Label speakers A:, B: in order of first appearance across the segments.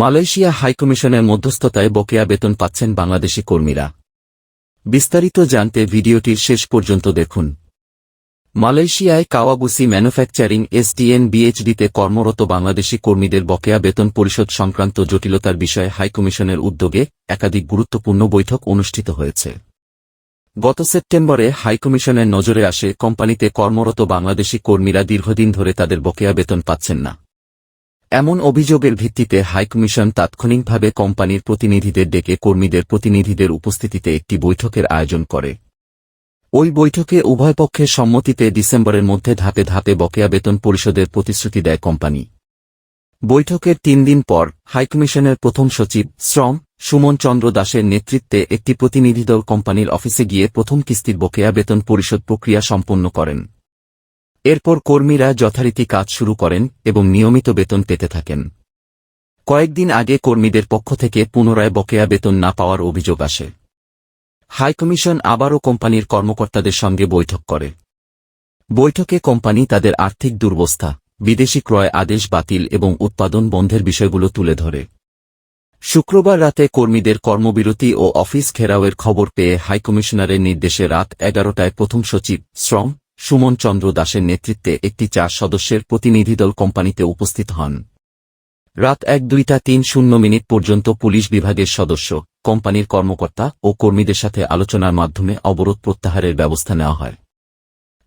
A: Malaysia হাইকমিশনের মধ্যস্থতায় বকেয়া বেতন পাচ্ছেন বাংলাদেশি কর্মীরা। বিস্তারিত জানতে ভিডিওটির শেষ পর্যন্ত দেখুন। মালয়েশিয়ায় কাওয়াবুসি ম্যানুফ্যাকচারিং এসডিএন বিএইচডিতে কর্মরত বাংলাদেশি কর্মীদের বকেয়া বেতন পরিশোধ সংক্রান্ত জটিলতার বিষয়ে হাইকমিশনের উদ্যোগে একাধিক গুরুত্বপূর্ণ বৈঠক অনুষ্ঠিত হয়েছে। গত সেপ্টেম্বরে হাইকমিশনের নজরে আসে কোম্পানিতে কর্মরত বাংলাদেশি কর্মীরা দীর্ঘদিন ধরে তাদের বকেয়া বেতন পাচ্ছেন না। এমন অভিযোগের ভিত্তিতে হাইকমিশন তাৎক্ষণিকভাবে কোম্পানির প্রতিনিধিদের ডেকে কর্মীদের প্রতিনিধিদের উপস্থিতিতে একটি বৈঠকের আয়োজন করে। ওই বৈঠকে উভয় পক্ষের সম্মতিতে ডিসেম্বরের মধ্যে ধাপে ধাপে বকেয়া বেতন পরিশোধের প্রতিশ্রুতি দেয় কোম্পানি। বৈঠকের তিন দিন পর হাইকমিশনের প্রথম সচিব শ্রম সুমন চন্দ্র দাসের নেতৃত্বে একটি প্রতিনিধিদল কোম্পানির অফিসে গিয়ে প্রথম কিস্তির বকেয়া বেতন পরিশোধ প্রক্রিয়া সম্পন্ন করেন। এরপর কর্মীরা যথারীতি কাজ শুরু করেন এবং নিয়মিত বেতন পেতে থাকেন। কয়েকদিন আগে কর্মীদের পক্ষ থেকে পুনরায় বকেয়া বেতন না পাওয়ার অভিযোগ আসে। হাইকমিশন আবারও কোম্পানির কর্মকর্তাদের সঙ্গে বৈঠক করে। বৈঠকে কোম্পানি তাদের আর্থিক দুর্বস্থা, বিদেশি ক্রয় আদেশ বাতিল এবং উৎপাদন বন্ধের বিষয়গুলো তুলে ধরে। শুক্রবার রাতে কর্মীদের কর্মবিরতি ও অফিস ঘেরাওয়ের খবর পেয়ে হাইকমিশনারের নির্দেশে রাত এগারোটায় প্রথম সচিব শ্রম সুমন চন্দ্র দাসের নেতৃত্বে একটি চার সদস্যের প্রতিনিধিদল কোম্পানিতে উপস্থিত হন। রাত এক দুইটা তিন শূন্য মিনিট পর্যন্ত পুলিশ বিভাগের সদস্য, কোম্পানির কর্মকর্তা ও কর্মীদের সাথে আলোচনার মাধ্যমে অবরোধ প্রত্যাহারের ব্যবস্থা নেওয়া হয়।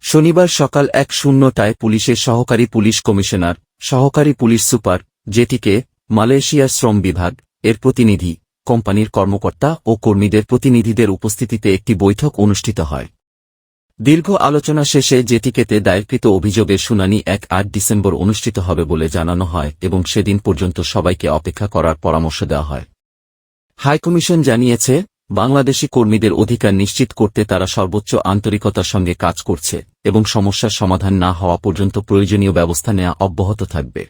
A: শনিবার সকাল এক শূন্যটায় পুলিশের সহকারী পুলিশ কমিশনার, সহকারী পুলিশ সুপার, যেটিকে মালয়েশিয়ার শ্রম বিভাগ এর প্রতিনিধি, কোম্পানির কর্মকর্তা ও কর্মীদের প্রতিনিধিদের উপস্থিতিতে একটি বৈঠক অনুষ্ঠিত হয়। দীর্ঘ আলোচনা শেষে জেটিকেতে দায়েরকৃত অভিযোগের শুনানি এক আট ডিসেম্বর অনুষ্ঠিত হবে বলে জানানো হয় এবং সেদিন পর্যন্ত সবাইকে অপেক্ষা করার পরামর্শ দেওয়া হয়। হাইকমিশন জানিয়েছে, বাংলাদেশি কর্মীদের অধিকার নিশ্চিত করতে তারা সর্বোচ্চ আন্তরিকতার সঙ্গে কাজ করছে এবং সমস্যার সমাধান না হওয়া পর্যন্ত প্রয়োজনীয় ব্যবস্থা নেওয়া অব্যাহত থাকবে।